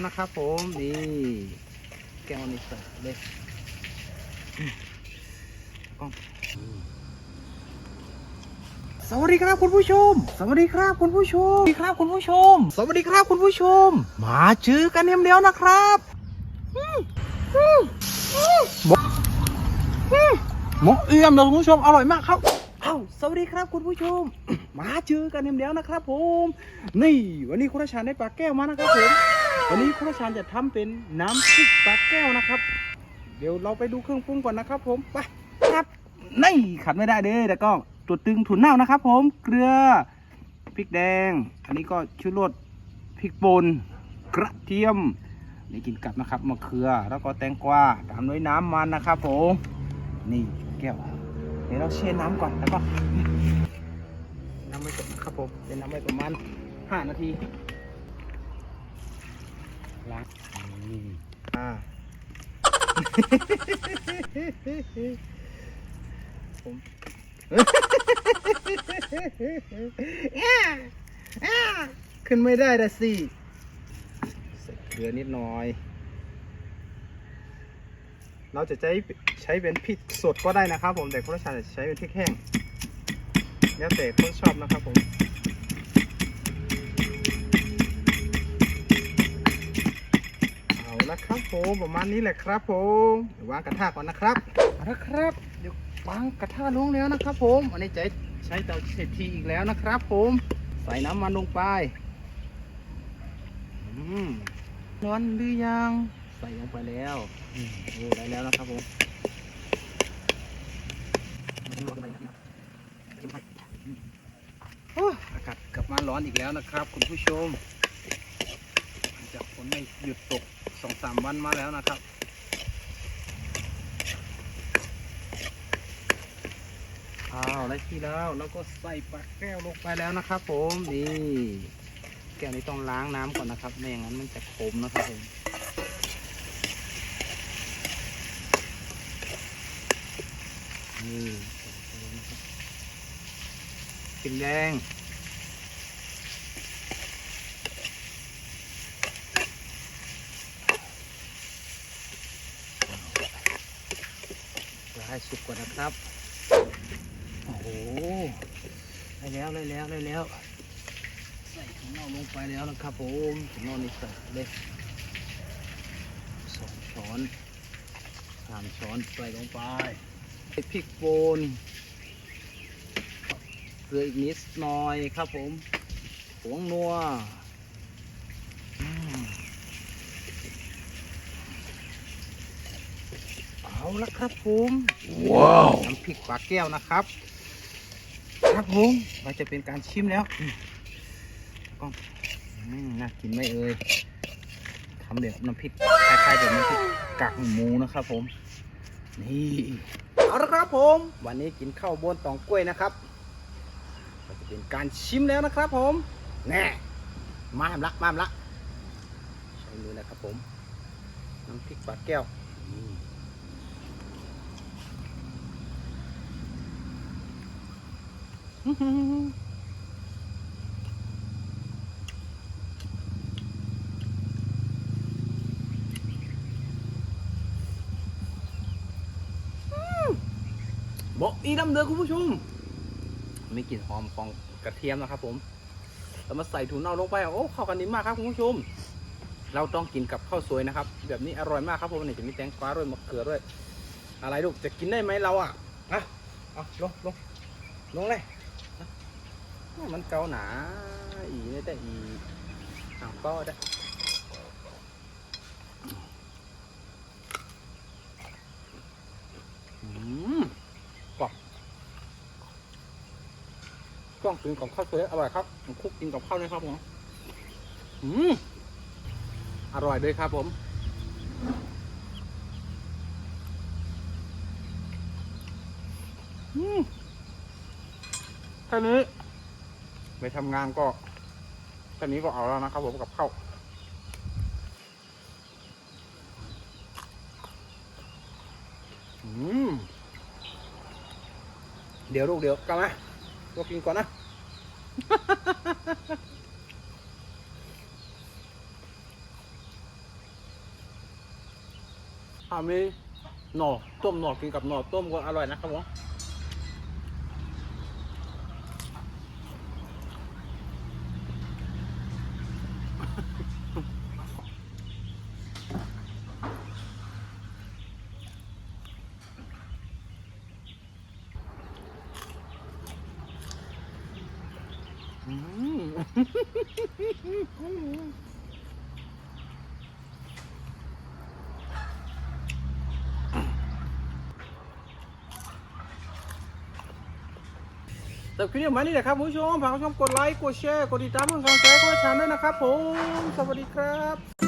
แล้วนะครับผมนี่แก้วนี้ใส่เลยกล้องสวัสดีครับคุณผู้ชม สวัสดีครับคุณผู้ชม สวัสดีครับคุณผู้ชม สวัสดีครับคุณผู้ชม มาเจอกันเดียวนะครับอืมอืมอืมหมกอืมหมกเอี่ยมเลยคุณผู้ชมอร่อยมากครับเอ้าสวัสดีครับคุณผู้ชม มาเจอกันเดียวนะครับผม นี่วันนี้คุณราชาได้ปลาแก้วมานะครับผม วันนี้คุณราชาญจะทำเป็นน้ำพริกปลาแก้วนะครับ เดี๋ยวเราไปดูเครื่องปรุงก่อนนะครับ ผมไปครับนี่ขัดไม่ได้เลยแต่ก็ตัวตึงถุนเน่านะครับ ผมเกลือพริกแดง อันนี้ก็ชูรสพริกป่นกระเทียมนี่กินกับนะครับมะเขือแล้วก็แตงกวาตามด้วยน้ำมันนะครับ ผมนี่แก้วเดี๋ยวเราเช็ดน้ำก่อนแล้วก็น้ำไว้ก่อนนะครับผมเป็นน้ำไว้ประมาณห้านาที ล้างอ่า ผมขึ้นไม่ได้ละสิใส่เกลือนิดหน่อย เราจะใช้ใช้เป็นพริกสดก็ได้นะครับผมแต่คุณรัชาจะใช้เป็นพริกแห้ง แล้วแต่คนชอบนะครับผม เอาละครับผมประมาณนี้แหละครับผมเดี๋ยววางกระทะก่อนนะครับเอาละครับ เดี๋ยววางกระทะลงแล้วนะครับ ผมอันนี้จะใช้เตาเศรษฐีอีกแล้วนะครับ ผมใส่น้ำมันลงไปอืมร้อนหรือยังใส่ลงไปแล้วอืมโอ้ได้แล้วนะครับผมอากาศกลับมาร้อนอีกแล้วนะครับ คุณผู้ชมจากฝนไม่หยุดตก สองสามวันมาแล้วนะครับ อ้าวได้ที่แล้วแล้วก็ใส่ปลาแก้วลงไปแล้วนะครับผมนี่แก้วนี้ต้องล้างน้ำก่อนนะครับไม่อย่างนั้นมันจะขมนะครับผมนี่ใส่ไปเลยนแดง จะให้ สุกก่อนนะครับ โอ้โห ได้แล้วได้แล้วได้แล้ว ใส่ถุงเน่าลงไปแล้วนะครับผมถุงเน่านี่ใส่เลยสองช้อนสามช้อนใส่ลงไปใส่พริกป่นเกลืออีกนิดหน่อยครับผมผงนัวอืมเอา ละครับผมว้าวน้ำพริกปลาแก้วนะครับ ครับผมเราจะเป็นการชิมแล้วอืมกล้องอืมน่ากินไหมเอ่ยทำแบบน้ำพริกคล้ายๆแบบน้ำพริกกากหมูนะครับผม นี่เอาละครับผม วันนี้กินข้าวบนตองกล้วยนะครับก็จะเป็นการชิมแล้วนะครับ ผมแน่มาแอมละมาแอมละใช้มือนะครับผมน้ำพริกปลาแก้วนี่อื้อหือ บอกอีน้ำเดือคุณผู้ชมมีกลิ่นหอมของกระเทียมนะครับ ผมเรามาใส่ถุงเน่าลงไปโอ้เข้ากันดีมากครับคุณผู้ชม เราต้องกินกับข้าวสวยนะครับ แบบนี้อร่อยมากครับผมนี่จะมีแตงกวาด้วยมะเขือด้วย อะไรลูกจะกินได้ไหมเราอะอะเอาลงลงลงเลย มันเกาหนา อีนี่แต่อีอ้าวก็ได้อืมกล้องกินกับข้าวสวยอร่อยครับผมคุกกินกับข้าวเลยครับผมอืมอร่อยด้วยครับผมอืมแค่นี้ ไปทำงานก็แค่นี้ก็เอาแล้วนะครับผมกับข้าวอืมเดี๋ยวลูกเดี๋ยวกลับมาก็กินก่อนนะถ้ามีหน่อต้มหน่อกินกับหน่อต้มก็อร่อยนะครับผม แต่คลิปนี้มาณนี้แหละครับผู้ชมฝากผู้ชมกดไลค์ กดแชร์ กดติดตามเพื่อนกำลังใจก็ชามด้วยนะครับผม สวัสดีครับ